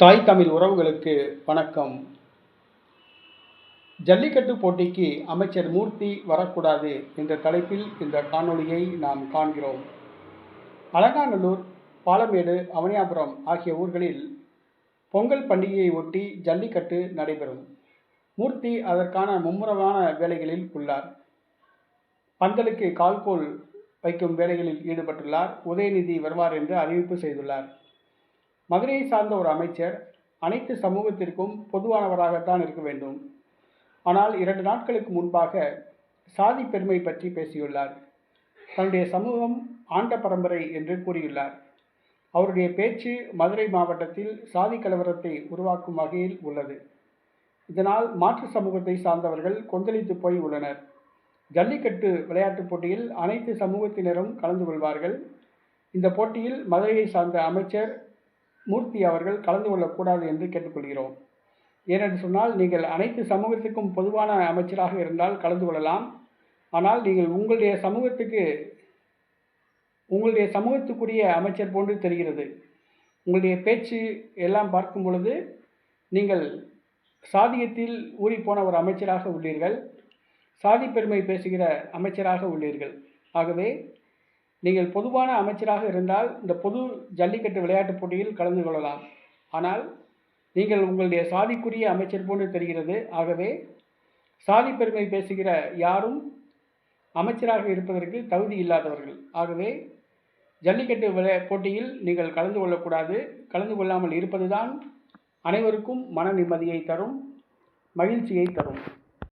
தாய் தமிழ் உறவுகளுக்கு வணக்கம். ஜல்லிக்கட்டு போட்டிக்கு அமைச்சர் மூர்த்தி வரக்கூடாது என்ற தலைப்பில் இந்த காணொளியை நாம் காண்கிறோம். அலங்காநல்லூர் பாலமேடு அவனியாபுரம் ஆகிய ஊர்களில் பொங்கல் பண்டிகையை ஒட்டி ஜல்லிக்கட்டு நடைபெறும். மூர்த்தி அதற்கான மும்முரமான வேலைகளில் உள்ளார். பந்தலுக்கு கால்கோல் வைக்கும் வேலைகளில் ஈடுபட்டுள்ளார். உதயநிதி வருவார் என்று அறிவிப்பு செய்துள்ளார். மதுரையை சார்ந்த ஒரு அமைச்சர் அனைத்து சமூகத்திற்கும் பொதுவானவராகத்தான் இருக்க வேண்டும். ஆனால் இரண்டு நாட்களுக்கு முன்பாக சாதி பெருமை பற்றி பேசியுள்ளார். தன்னுடைய சமூகம் ஆண்ட பரம்பரை என்று கூறியுள்ளார். அவருடைய பேச்சு மதுரை மாவட்டத்தில் சாதி கலவரத்தை உருவாக்கும் வகையில் உள்ளது. இதனால் மாற்று சமூகத்தை சார்ந்தவர்கள் கொந்தளித்து போய் உள்ளனர். ஜல்லிக்கட்டு விளையாட்டுப் போட்டியில் அனைத்து சமூகத்தினரும் கலந்து கொள்வார்கள். இந்த போட்டியில் மதுரையை சார்ந்த அமைச்சர் மூர்த்தி அவர்கள் கலந்து கொள்ளக்கூடாது என்று கேட்டுக்கொள்கிறோம். ஏனென்று சொன்னால் நீங்கள் அனைத்து சமூகத்துக்கும் பொதுவான அமைச்சராக இருந்தால் கலந்து கொள்ளலாம். ஆனால் நீங்கள் உங்களுடைய சமூகத்துக்கு உங்களுடைய சமூகத்துக்குரிய அமைச்சர் போன்று தெரிகிறது. உங்களுடைய பேச்சு எல்லாம் பார்க்கும் பொழுது நீங்கள் சாதியத்தில் ஊறிப்போன ஒரு அமைச்சராக உள்ளீர்கள். சாதி பெருமை பேசுகிற அமைச்சராக உள்ளீர்கள். ஆகவே நீங்கள் பொதுவான அமைச்சராக இருந்தால் இந்த பொது ஜல்லிக்கட்டு விளையாட்டுப் போட்டியில் கலந்து கொள்ளலாம். ஆனால் நீங்கள் உங்களுடைய சாதிக்குரிய அமைச்சர் போன்று தெரிகிறது. ஆகவே சாதி பெருமை பேசுகிற யாரும் அமைச்சராக இருப்பதற்கு தகுதி இல்லாதவர்கள். ஆகவே ஜல்லிக்கட்டு விளையா போட்டியில் நீங்கள் கலந்து கொள்ளக்கூடாது. கலந்து கொள்ளாமல் இருப்பதுதான் அனைவருக்கும் மன நிம்மதியை தரும் மகிழ்ச்சியை தரும்.